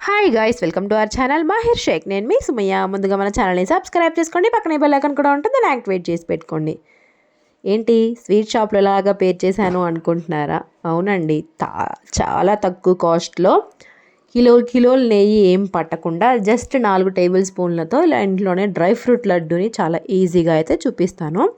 Hi guys welcome to our channel Mahir Shaik నేను మీ Sumayya. ముందుగా మన ఛానల్ని సబ్స్క్రైబ్ చేసుకోండి. పక్కనే బెల్లైకన్ కూడా ఉంటుంది. దాన్ని యాక్టివేట్ చేసి పెట్టుకోండి. ఏంటి? స్వీట్ షాప్లో లాగా పేర్ చేశాను అనుకుంటున్నారా? అవునండి. తా- చాలా తక్కువ కాస్ట్లో కిలో కిలోలు నెయ్యి ఏం పట్టకుండా జస్ట్ నాలుగు టేబుల్ స్పూన్లతో ఇలా ఇంట్లోనే డ్రై ఫ్రూట్ లడ్డూని చాలా ఈజీగా అయితే చూపిస్తాను.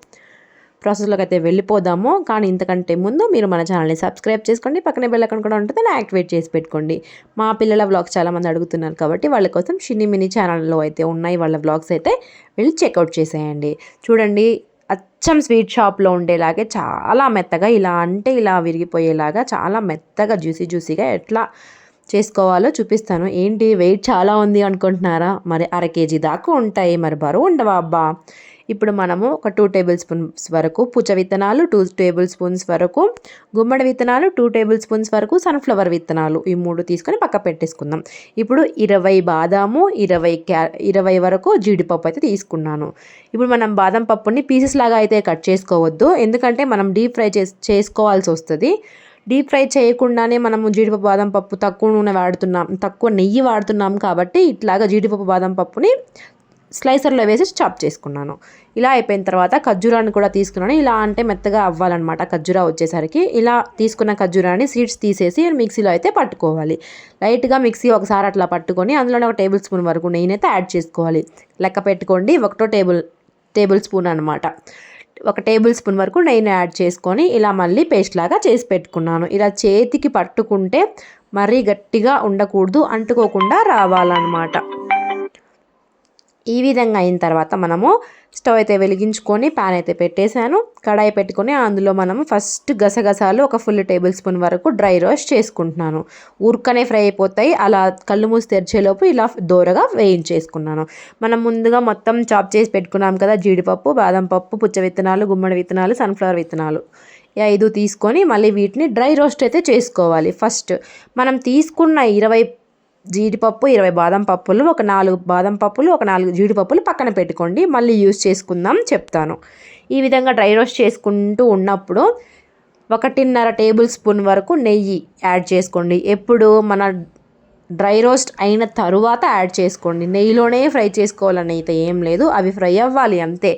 ప్రాసెస్లోకి అయితే వెళ్ళిపోదాము. కానీ ఇంతకంటే ముందు మీరు మన ఛానల్ని సబ్స్క్రైబ్ చేసుకోండి. పక్కనే బెల్ కూడా ఉంటుంది యాక్టివేట్ చేసి పెట్టుకోండి. మా పిల్లల వ్లాగ్స్ చాలామంది అడుగుతున్నారు కాబట్టి వాళ్ళ కోసం షిన్ని మినీ ఛానల్లో అయితే ఉన్నాయి వాళ్ళ వ్లాగ్స్ అయితే వెళ్ళి చెక్అవుట్ చేసేయండి. చూడండి అచ్చం స్వీట్ షాప్లో ఉండేలాగే చాలా మెత్తగా ఇలా అంటే ఇలా విరిగిపోయేలాగా చాలా మెత్తగా జ్యూసీ జ్యూసీగా ఎట్లా చేసుకోవాలో చూపిస్తాను. ఏంటి? వెయిట్ చాలా ఉంది అనుకుంటున్నారా? మరి అర కేజీ దాకా ఉంటాయి. మరి బరువు ఉండవా అబ్బా? ఇప్పుడు మనము ఒక టూ టేబుల్ స్పూన్స్ వరకు పుచ్చ విత్తనాలు టూ టేబుల్ స్పూన్స్ వరకు గుమ్మడి విత్తనాలు టూ టేబుల్ స్పూన్స్ వరకు సన్ఫ్లవర్ విత్తనాలు. ఈ మూడు తీసుకొని పక్క పెట్టేసుకుందాం. ఇప్పుడు ఇరవై బాదాము ఇరవై క్యా ఇరవై వరకు జీడిపప్పు అయితే తీసుకున్నాను. ఇప్పుడు మనం బాదం పప్పుని పీసెస్ లాగా అయితే కట్ చేసుకోవద్దు. ఎందుకంటే మనం డీప్ ఫ్రై చేస్ చేసుకోవాల్సి వస్తుంది. డీప్ ఫ్రై చేయకుండానే మనము జీడిపప్పు బాదం పప్పు తక్కువ నూనె వాడుతున్నాం తక్కువ నెయ్యి వాడుతున్నాం కాబట్టి ఇట్లాగా జీడిపప్పు బాదం పప్పుని స్లైసర్లో వేసి చాప్ చేసుకున్నాను. ఇలా అయిపోయిన తర్వాత ఖర్జూరాన్ని కూడా తీసుకున్నాను. ఇలా అంటే మెత్తగా అవ్వాలన్నమాట ఖర్జూరా వచ్చేసరికి. ఇలా తీసుకున్న ఖర్జూరాన్ని సీడ్స్ తీసేసి మిక్సీలో అయితే పట్టుకోవాలి. లైట్గా మిక్సీ ఒకసారి అట్లా పట్టుకొని అందులోనే ఒక టేబుల్ స్పూన్ వరకు నెయ్యినైతే యాడ్ చేసుకోవాలి. లెక్క పెట్టుకోండి. ఒకటో టేబుల్ టేబుల్ స్పూన్ అనమాట ఒక టేబుల్ స్పూన్ వరకు నెయ్యిని యాడ్ చేసుకొని ఇలా మళ్ళీ పేస్ట్ లాగా చేసి పెట్టుకున్నాను. ఇలా చేతికి పట్టుకుంటే మరీ గట్టిగా ఉండకూడదు అంటుకోకుండా రావాలన్నమాట. ఈ విధంగా అయిన తర్వాత మనము స్టవ్ అయితే వెలిగించుకొని ప్యాన్ అయితే పెట్టేశాను. కడాయి పెట్టుకొని అందులో మనము ఫస్ట్ గసగసాలు ఒక ఫుల్ టేబుల్ స్పూన్ వరకు డ్రై రోస్ట్ చేసుకుంటున్నాను. ఉరకనే ఫ్రై అయిపోతాయి. అలా కళ్ళు మూసి తెరిచేలోపు ఇలా దోరగా వేయించేసుకున్నాను. మనం ముందుగా మొత్తం చాప్ చేసి పెట్టుకున్నాం కదా జీడిపప్పు బాదం పప్పు పుచ్చ విత్తనాలు గుమ్మడి విత్తనాలు సన్ఫ్లవర్ విత్తనాలు. ఐదు తీసుకొని మళ్ళీ వీటిని డ్రై రోస్ట్ అయితే చేసుకోవాలి. ఫస్ట్ మనం తీసుకున్న ఇరవై జీడిపప్పు ఇరవై బాదం పప్పులు ఒక నాలుగు బాదం పప్పులు ఒక నాలుగు జీడిపప్పులు పక్కన పెట్టుకోండి. మళ్ళీ యూస్ చేసుకుందాం చెప్తాను. ఈ విధంగా డ్రై రోస్ట్ చేసుకుంటూ ఉన్నప్పుడు ఒకటిన్నర టేబుల్ స్పూన్ వరకు నెయ్యి యాడ్ చేసుకోండి. ఎప్పుడు మన డ్రై రోస్ట్ అయిన తరువాత యాడ్ చేసుకోండి. నెయ్యిలోనే ఫ్రై చేసుకోవాలని అయితే ఏం లేదు. అవి ఫ్రై అవ్వాలి అంతే.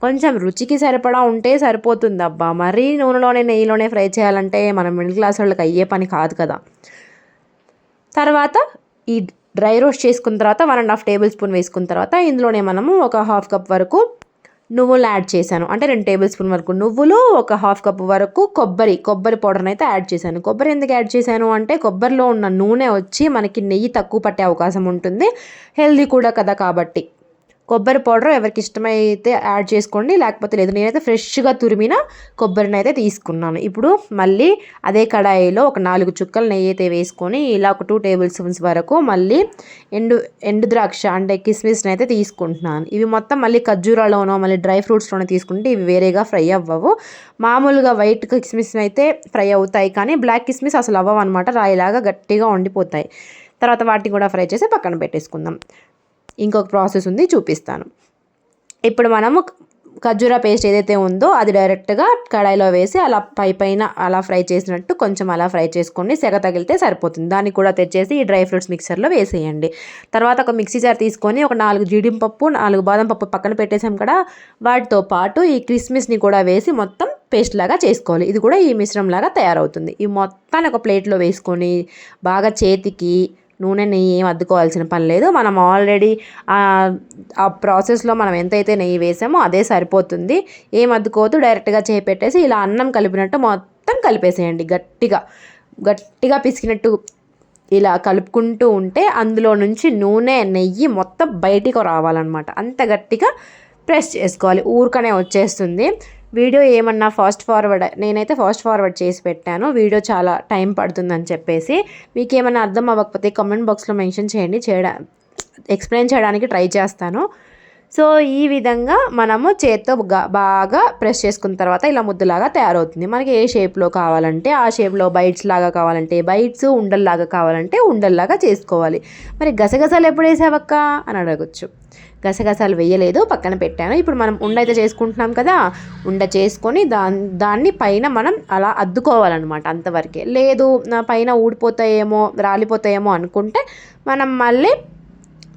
కొంచెం రుచికి సరిపడా ఉంటే సరిపోతుంది అబ్బా మరీ నూనెలోనే నెయ్యిలోనే ఫ్రై చేయాలంటే మనం మిడిల్ క్లాస్ వాళ్ళకి అయ్యే పని కాదు కదా. తర్వాత ఈ డ్రై రోస్ట్ చేసుకున్న తర్వాత one and half tablespoon వేసుకున్న తర్వాత ఇందులోనే మనము ఒక హాఫ్ కప్ వరకు నువ్వులు యాడ్ చేశాను. అంటే రెండు టేబుల్ స్పూన్ వరకు నువ్వులు ఒక హాఫ్ కప్ వరకు కొబ్బరి కొబ్బరి పౌడర్ని అయితే యాడ్ చేశాను. కొబ్బరి ఎందుకు యాడ్ చేశాను అంటే కొబ్బరిలో ఉన్న నూనె వచ్చి మనకి నెయ్యి తక్కువ పట్టే అవకాశం ఉంటుంది. హెల్దీ కూడా కదా కాబట్టి. కొబ్బరి పౌడర్ ఎవరికి ఇష్టమైతే యాడ్ చేసుకోండి. లేకపోతే లేదు నేనైతే ఫ్రెష్గా తురిమిన కొబ్బరిని అయితే తీసుకున్నాను. ఇప్పుడు మళ్ళీ అదే కడాయిలో ఒక నాలుగు చుక్కలు నెయ్యి అయితే వేసుకొని ఇలా ఒక టూ టేబుల్ స్పూన్స్ వరకు మళ్ళీ ఎండు ఎండు ద్రాక్ష అంటే కిస్మిస్ని అయితే తీసుకుంటున్నాను. ఇవి మొత్తం మళ్ళీ ఖర్జూరాలోనో మళ్ళీ డ్రై ఫ్రూట్స్లోనో తీసుకుంటే ఇవి వేరేగా ఫ్రై అవ్వవు. మామూలుగా వైట్ కిస్మిస్ అయితే ఫ్రై అవుతాయి కానీ బ్లాక్ కిస్మిస్ అసలు అవ్వవు అనమాట రాయిలాగా గట్టిగా ఉండిపోతాయి. తర్వాత వాటిని కూడా ఫ్రై చేసి పక్కన పెట్టేసుకుందాం. ఇంకొక ప్రాసెస్ ఉంది చూపిస్తాను. ఇప్పుడు మనము ఖర్జూరా పేస్ట్ ఏదైతే ఉందో అది డైరెక్ట్గా కడాయిలో వేసి అలా పై పైన అలా ఫ్రై చేసినట్టు కొంచెం అలా ఫ్రై చేసుకోండి సెగ తగిలితే సరిపోతుంది. దాన్ని కూడా తెచ్చేసి ఈ డ్రై ఫ్రూట్స్ మిక్సర్లో వేసేయండి. తర్వాత ఒక మిక్సీ జార్ తీసుకొని ఒక నాలుగు జీడిపప్పు నాలుగు బాదం పప్పు పక్కన పెట్టేసాం కదా వాటితో పాటు ఈ క్రిస్మిస్ని కూడా వేసి మొత్తం పేస్ట్ లాగా చేసుకోవాలి. ఇది కూడా ఈ మిశ్రమం లాగా తయారవుతుంది. ఈ మొత్తాన్ని ఒక ప్లేట్లో వేసుకొని బాగా చేతికి నూనె నెయ్యి ఏం అద్దుకోవాల్సిన పని లేదు. మనం ఆల్రెడీ ఆ ప్రాసెస్లో మనం ఎంతైతే నెయ్యి వేసామో అదే సరిపోతుంది. ఏం అద్దుకోవద్దు డైరెక్ట్గా చేయి పెట్టేసి ఇలా అన్నం కలిపినట్టు మొత్తం కలిపేసేయండి గట్టిగా. గట్టిగా పిసికినట్టు ఇలా కలుపుకుంటూ ఉంటే అందులో నుంచి నూనె నెయ్యి మొత్తం బయటికి రావాలన్నమాట. అంత గట్టిగా ప్రెస్ చేసుకోవాలి. ఊరికనే వచ్చేస్తుంది. వీడియో ఏమన్నా ఫాస్ట్ ఫార్వర్డ్ నేనైతే ఫాస్ట్ ఫార్వర్డ్ చేసి పెట్టాను. వీడియో చాలా టైం పడుతుందని చెప్పేసి మీకు ఏమైనా అర్థం అవ్వకపోతే కామెంట్ బాక్స్లో మెన్షన్ చేయండి. చేయడా ఎక్స్ప్లెయిన్ చేయడానికి ట్రై చేస్తాను. సో ఈ విధంగా మనము చేత్తో బాగా ప్రెస్ చేసుకున్న తర్వాత ఇలా ముద్దలాగా తయారవుతుంది. మనకి ఏ షేప్లో కావాలంటే ఆ షేప్లో బైట్స్ లాగా కావాలంటే బైట్స్ ఉండల్లాగా కావాలంటే ఉండల్లాగా చేసుకోవాలి. మరి గసగసాలు ఎప్పుడు వేసావక్క? అని అడగచ్చు. గసగసాలు వేయలేదు పక్కన పెట్టాను. ఇప్పుడు మనం ఉండ అయితే చేసుకుంటున్నాం కదా ఉండ చేసుకొని దాని దాన్ని పైన మనం అలా అద్దుకోవాలన్నమాట అంతవరకే. లేదు నా పైన ఊడిపోతాయేమో రాలిపోతాయేమో అనుకుంటే మనం మళ్ళీ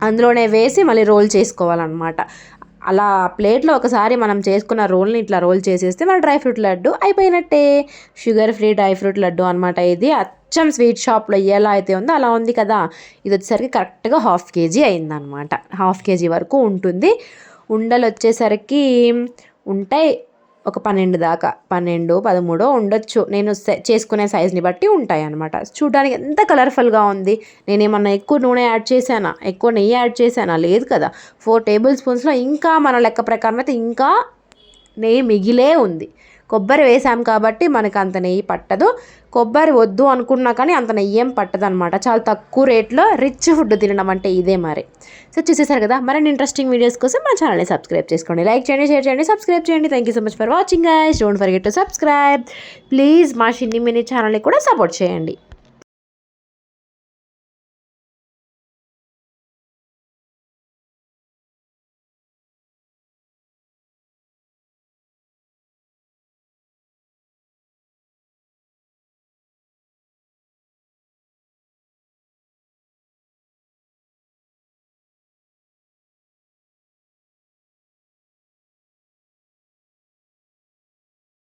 అందులోనే వేసి మళ్ళీ రోల్ చేసుకోవాలన్నమాట. అలా ప్లేట్లో ఒకసారి మనం చేసుకున్న రోల్ని ఇట్లా రోల్ చేసేస్తే మన డ్రై ఫ్రూట్ లడ్డు అయిపోయినట్టే. Sugar free dry fruit laddu అనమాట ఇది. అచ్చం స్వీట్ షాప్లో ఎలా అయితే ఉందో అలా ఉంది కదా. ఇది వచ్చేసరికి కరెక్ట్గా హాఫ్ కేజీ అయిందనమాట హాఫ్ కేజీ వరకు ఉంటుంది. ఉండలు వచ్చేసరికి ఉంటాయి. ఒక పన్నెండు దాకా పన్నెండు పదమూడో ఉండొచ్చు. నేను చేసుకునే సైజ్ని బట్టి ఉంటాయి అనమాట చూడడానికి ఎంత కలర్ఫుల్గా ఉంది. నేనేమన్నా ఎక్కువ నూనె యాడ్ చేశానా? ఎక్కువ నెయ్యి యాడ్ చేశానా? లేదు కదా. ఫోర్ టేబుల్ స్పూన్స్లో ఇంకా మన లెక్క ప్రకారం అయితే ఇంకా నెయ్యి మిగిలే ఉంది. కొబ్బరి వేసాం కాబట్టి మనకు అంత నెయ్యి పట్టదు. కొబ్బరి వద్దు అనుకున్నా కానీ అంత నెయ్యి ఏం పట్టదు అనమాట చాలా తక్కువ రేట్లో రిచ్ ఫుడ్ తినడం అంటే ఇదే మరి. సో చూసేసారు కదా? మరిన్ని ఇంట్రెస్టింగ్ వీడియోస్ కోసం మా ఛానల్ని సబ్స్క్రైబ్ చేసుకోండి. లైక్ చేయండి షేర్ చేయండి సబ్స్క్రైబ్ చేయండి. Thank you so much for watching guys don't forget to subscribe please మా షిన్ని మినీ ఛానల్ని కూడా సపోర్ట్ చేయండి.